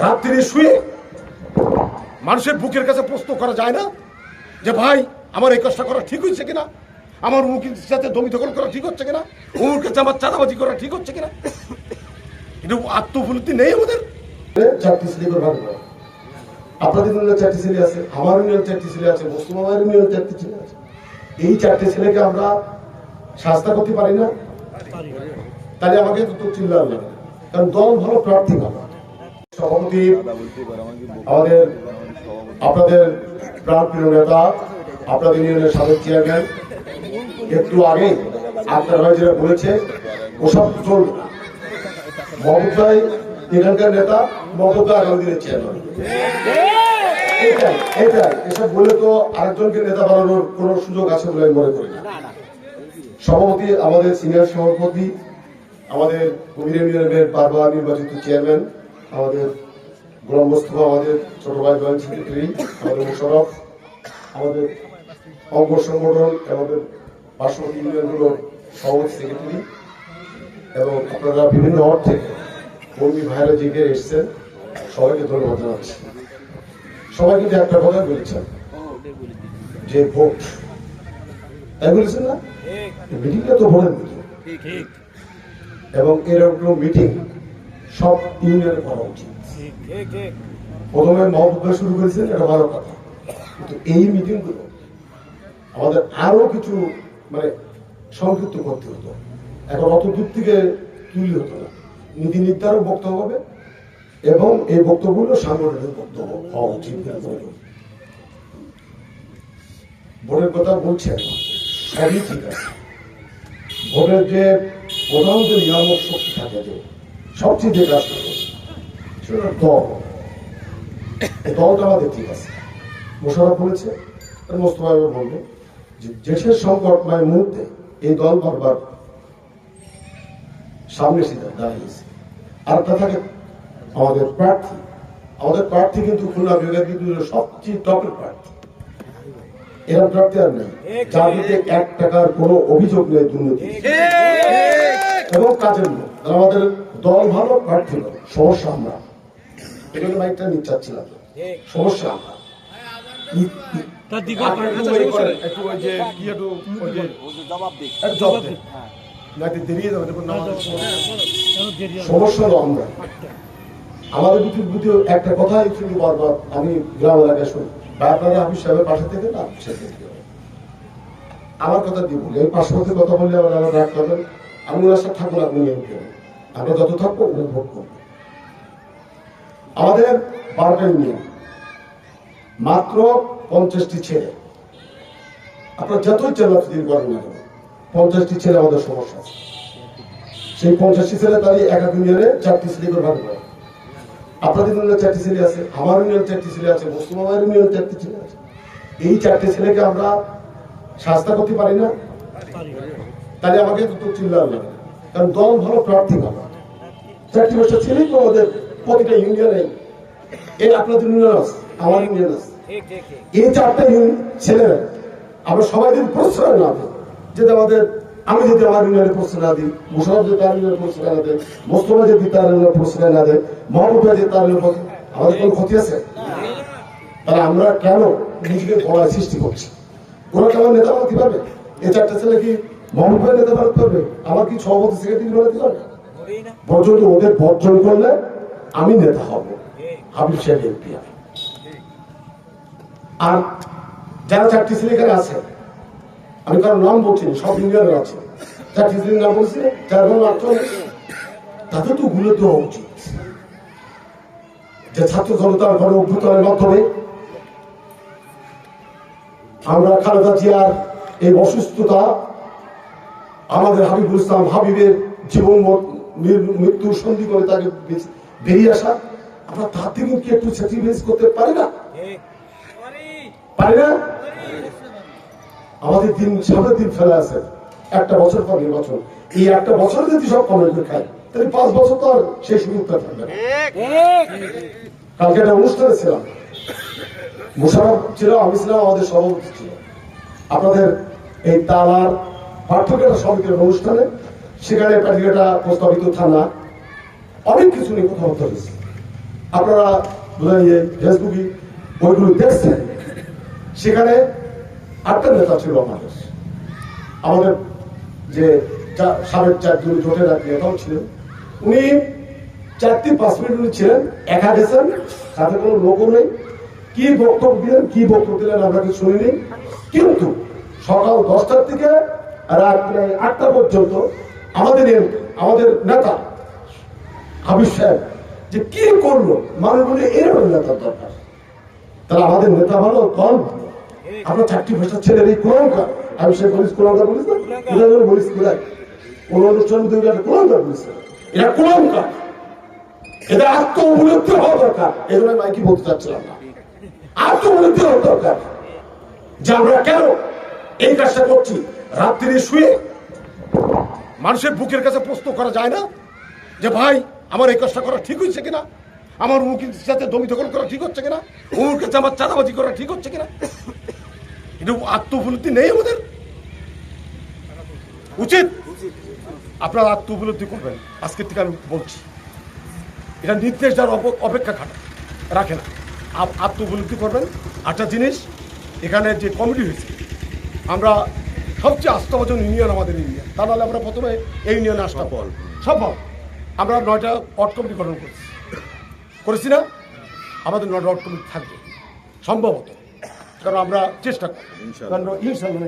রাত্রি শুয়ে মানুষের বুকের কাছে প্রশ্ন করা যায় না যে ভাই আমার এই কাজটা করা ঠিক হয়েছে কিনা? আমার উমুকের সাথে জমি দখল করা ঠিক হচ্ছে কিনা? উমুর কাছে আমার চাঁদাবাজি করা ঠিক হচ্ছে কিনা? কিন্তু আত্মফুলতি নেই আমাদের। চারটি স্লিপের ভাগ নয়। আপনাদের ইউনিয়নে চারটি ছেলে আছে আমার ইউনিয়নে চারটি ছেলে আছে মুসলিম আমার ইউনিয়নে চারটি ছেলে আছে। এই চারটি ছেলেকে আমরা শাস্তা করতে পারি না? তাহলে আমাকে তো চিল্লার লাগে কারণ দল ভালো প্রার্থী ভালো। সভাপতি, আমাদের আপনাদের প্রাণপ্রিয় নেতা, আপনাদের ইউনিয়নের সাবেক চেয়ারম্যান, একটু আগে আপনার ভাই যেটা বলেছে, ওসব চলবে না। এখানকার নেতা, মমতা আগামী দিনের চেয়ারম্যান। এটাই এসব বলে তো আরেকজনকে নেতা বানানোর কোনো সুযোগ আছে বলে মনে করি না। সভাপতি, আমাদের সিনিয়র সভাপতি, আমাদের ইউনিয়নের বারবার নির্বাচিত চেয়ারম্যান আমাদের গোলাম মোস্তফা আমাদের ছোট ভাই জয়েন্ট সেক্রেটারি আমাদের মুশারফ আমাদের অঙ্গ সংগঠন আমাদের পার্শ্ববর্তী ইউনিয়নগুলোর সভাপতি সেক্রেটারি এবং আপনারা বিভিন্ন থেকে কর্মী ভাইরা জেগে এসছেন। সবাইকে ধন্যবাদ জানাচ্ছি। সবাই কিন্তু একটা কথা বলেছেন যে ভোট। তাই বলেছেন না? মিটিংটা তো ভোটের মিটিং এবং এরকম মিটিং সব ইউনিয়নে করা উচিত। প্রথমে মহবুব শুরু করেছেন এটা ভালো কথা। কিন্তু এই মিটিংগুলো আমাদের আরও কিছু মানে সংক্ষিপ্ত করতে হতো। এখন অত দূর থেকে তুলি হতো না। নীতি নির্ধারক বক্তব্য হবে এবং এই বক্তব্যগুলো সাংগঠনিক বক্তব্য হওয়া উচিত। ভোটের কথা বলছেন সবই ঠিক আছে। ভোটের যে প্রধান যে নিয়ামক শক্তি থাকে যে সবচেয়ে যে কাজ সেটা দল। এই দলটা আমাদের ঠিক আছে। মোশারফ বলেছে মোস্তফা বলবে যে দেশের সংকটময় মুহূর্তে এই দল বারবার সামনে এসে দাঁড়িয়েছে। আর তা থাকে আমাদের প্রার্থী। আমাদের প্রার্থী কিন্তু খুলনা বিভাগের কিন্তু সবচেয়ে টপের প্রার্থী। এরা প্রার্থী আর নেই। যার এক টাকার কোনো অভিযোগ নেই দুর্নীতি এবং কাজের লোক আমাদের দল ভালো প্রার্থী ভালো সমস্যা আমরা। এটাকে মাইকটা নিতে চাচ্ছিলাম। সমস্যা আমরা। আমাদের সমস্যা- আমরা। একটা কথাই বারবার আমি গ্রাম এলাকায় শুনি। বা আপনারা হাফিজ সাহেবের পাশে থেকে না? আমার কথা দিয়ে বলি? আমি পার্শ্ববর্তী কথা বললে আবার আমার রাগ করবেন? আমি ওনার সাথে থাকব না আপনি হবেন আমরা যত থাকব, উনি ভোট করব। আমাদের বারোটা ইউনিয়ন। মাত্র পঞ্চাশটি ছেলে। আপনার যতই চেলাফিদি করেন না কেন, পঞ্চাশটি ছেলে আমাদের সমস্যা আছে। সেই পঞ্চাশটি ছেলে তারই এক এক ইউনিয়নে চারটি স্লিপের ভাগ করে। আপনাদের ইউনিয়নে চারটি ছেলে আছে, আমার ইউনিয়নে চারটি ছেলে আছে, মুসলিম আমার ইউনিয়নে চারটি ছেলে আছে। এই চারটি ছেলেকে আমরা শাস্তা করতে পারি না? তাহলে আমাকে তো চিল্লার লাগে কারণ দল ভালো প্রার্থী ভালো। চারটি বছর ছেলেই তো আমাদের প্রতিটা ইউনিয়নে এই আপনাদের ইউনিয়ন আছে আমার ইউনিয়ন আছে। এই চারটা ইউনিয়ন ছেলেরা আমরা সবাই যদি প্রশ্রয় না দিই যদি আমাদের আমি যদি আমার ইউনিয়নে প্রশ্রয় না দিই মুশারফ যদি তার ইউনিয়নে প্রশ্রয় না দেয় মোস্তফা যদি তার ইউনিয়নে প্রশ্রয় না দেয় মহবুব যদি তার ইউনিয়নে আমাদের কোনো ক্ষতি আছে? তাহলে আমরা কেন নিজেকে গড়ায় সৃষ্টি করছি? ওরা কি আমার নেতা বানাতে পারবে এই চারটা ছেলে কি আমি নেতা হব। এমপি আর। যারা চারটি ছেলে আছে, আমি কারও নাম বলছি সব ইউনিয়নের আছে। চারটি ছেলের নাম বলছি যার তাদের তো গুলো দেওয়া উচিত। যে ছাত্র জনতার গণ অভ্যুত্থানের মাধ্যমে আমরা খালেদা জিয়ার এই অসুস্থতা আমাদের হাবিবুল ইসলাম হাবিবের জীবন মর- মৃ- মৃত্যুর সন্ধি করে তাকে বেরিয়ে আসা। আমরা থেকে কি একটু স্যাক্রিফাইস করতে পারি না? পারি না? আমাদের দিন সামনের দিন ফেলে আছে। একটা বছর পর নির্বাচন। এই একটা বছর যদি সব কমেন্ট খাই তাহলে পাঁচ বছর তো আর সেই সুযোগটা থাকবে কালকে একটা অনুষ্ঠানে ছিলাম। মুশারফ ছিল আমি ছিলাম, আমাদের সভাপতি ছিল। আপনাদের এই তালার পার্থক্যটা সমিতির অনুষ্ঠানে সেখানে প্যাটিকাটা প্রস্তাবিত থানা। অনেক কিছু নিয়ে কথাবার্তা হয়েছে। আপনারা ইয়ে ফেসবুকে ওইগুলো দেখছেন, সেখানে আটটা নেতা ছিল আমাদের। আমাদের যে সাবেক চারজন জোটের এক নেতাও ছিলেন, উনি চারটি পাঁচ মিনিট উনি ছিলেন, একা গেছেন, সাথে কোনো লোকও নেই। কি বক্তব্য দিলেন, কি বক্তব্য দিলেন আমরা কিছু শুনিনি। কিন্তু সকাল দশটার থেকে রাত প্রায় আটটা পর্যন্ত আমাদের আমাদের নেতা হাবিব সাহেব যে কি করল, মানুষ বলে এরকম নেতার দরকার। তাহলে আমাদের নেতা ভালো ভালো আমরা চারটি ভাষার ছেলের এই কোরআনকার আমি সে বলিস কোরআনকার বলিস না? কোথায় বলিস কোন অনুষ্ঠান তুমি একটা কোরআনকার বলিস না। এরা কোরআনকার এদের আত্ম উপলব্ধি হওয়া দরকার। এই জন্য মাইকি বলতে চাচ্ছিলাম না। আত্ম উপলব্ধি হওয়া দরকার। যে আমরা কেন এই কাজটা করছি? রাত্রি শুয়ে মানুষের বুকের কাছে প্রশ্ন করা যায় না যে ভাই, আমার এই কাজটা করা ঠিক হয়েছে কিনা? আমার উমুকের সাথে দমি দখল করা ঠিক হচ্ছে কিনা? উমুর কাছে আমার চাঁদাবাজি করা ঠিক হচ্ছে কিনা? কিন্তু আত্মউপলব্ধি নেই আমাদের। উচিত আপনারা আত্ম উপলব্ধি করবেন। আজকের থেকে আমি বলছি, এটা নির্দেশ যার অপেক্ষা খাটা, রাখে না। আত্ম উপলব্ধি করবেন। একটা জিনিস, এখানে যে কমিটি হয়েছে, আমরা সবচেয়ে আস্থাভাজন ইউনিয়ন আমাদের ইউনিয়ন তা নাহলে আমরা প্রথমে এই ইউনিয়নে আসতাম। সফল আমরা নয়টা অট কমিটি গঠন করেছি। করেছি না? আমাদের নয়টা অট কমিটি থাকবে। সম্ভবত। কারণ আমরা চেষ্টা করব কারণ ইনশাল্লাহ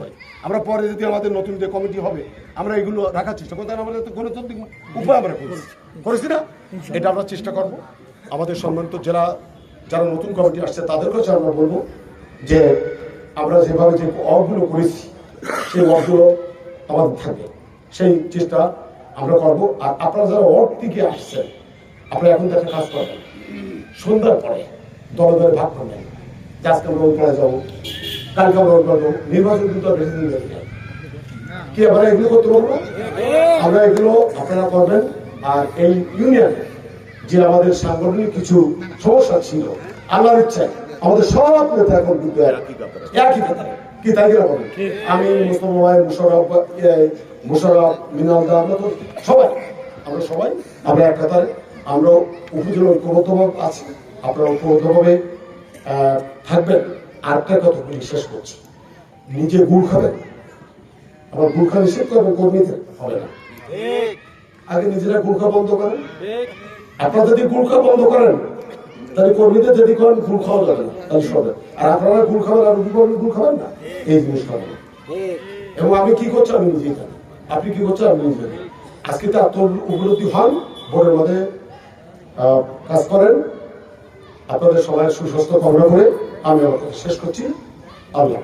হয়। আমরা পরে যদি আমাদের নতুন যে কমিটি হবে আমরা এগুলো রাখার চেষ্টা করব। তাহলে আমাদের গণতান্ত্রিক উপায় আমরা করেছি। করেছি না? এটা আমরা চেষ্টা করব। আমাদের সম্মানিত জেলা যারা নতুন কমিটি আসছে তাদেরকেও কাছে আমরা বলব যে আমরা যেভাবে যে অগুলো করেছি, সেই অগুলো আমাদের থাকবে। সেই চেষ্টা আমরা করব। আর আপনারা যারা অট থেকে আসছেন, আপনারা এখন একটা কাজ করবেন। সন্ধ্যার পরে দলে দলে ভাগ করবেন। আজকে আমরা ওই পাড়ায় যাব, কালকে আমরা ওই পাড়ায় নির্বাচন কিন্তু আর বেশি দিন। কি, আমরা এগুলো করতে পারব? আমরা এগুলো আপনারা করবেন। আর এই ইউনিয়নে যে আমাদের সাংগঠনিক কিছু সমস্যা ছিল, আল্লাহর ইচ্ছায় আমাদের সব নেতা এখন কিন্তু এক- একই কাতারে কি তাই বলেন? আমি মুস্তফা ভাই মুশারফ মুশারফ মিনাল দা আমরা তো সবাই আমরা সবাই আমরা এক কাতারে আমরা উপজেলা ঐক্যবদ্ধভাবে আছি। আপনারা ঐক্যবদ্ধভাবে থাকবেন। আরেকটা কথা বলি শেষ করছি। নিজে গুড় খাবেন। আবার গুড় খা নিষেধ করবেন কর্মীদের হবে না। আগে নিজেরা গুড় খাওয়া বন্ধ করেন। আপনারা যদি গুড় খাওয়া বন্ধ করেন তাহলে কর্মীদের যদি করেন ফুল খাওয়া যাবে তাহলে সবে আর আপনারা ফুল খাবেন আর রুগী ফুল খাবেন না? এই জিনিস খাবেন এবং আমি কি করছি আমি নিজেই জানি আপনি কি করছেন আমি নিজে জানি আজকে তো আত্ম উপলব্ধি হন ভোরের মধ্যে আহ, কাজ করেন। আপনাদের সবাই সুস্বাস্থ্য কামনা করে আমি আমার শেষ করছি। আল্লাহ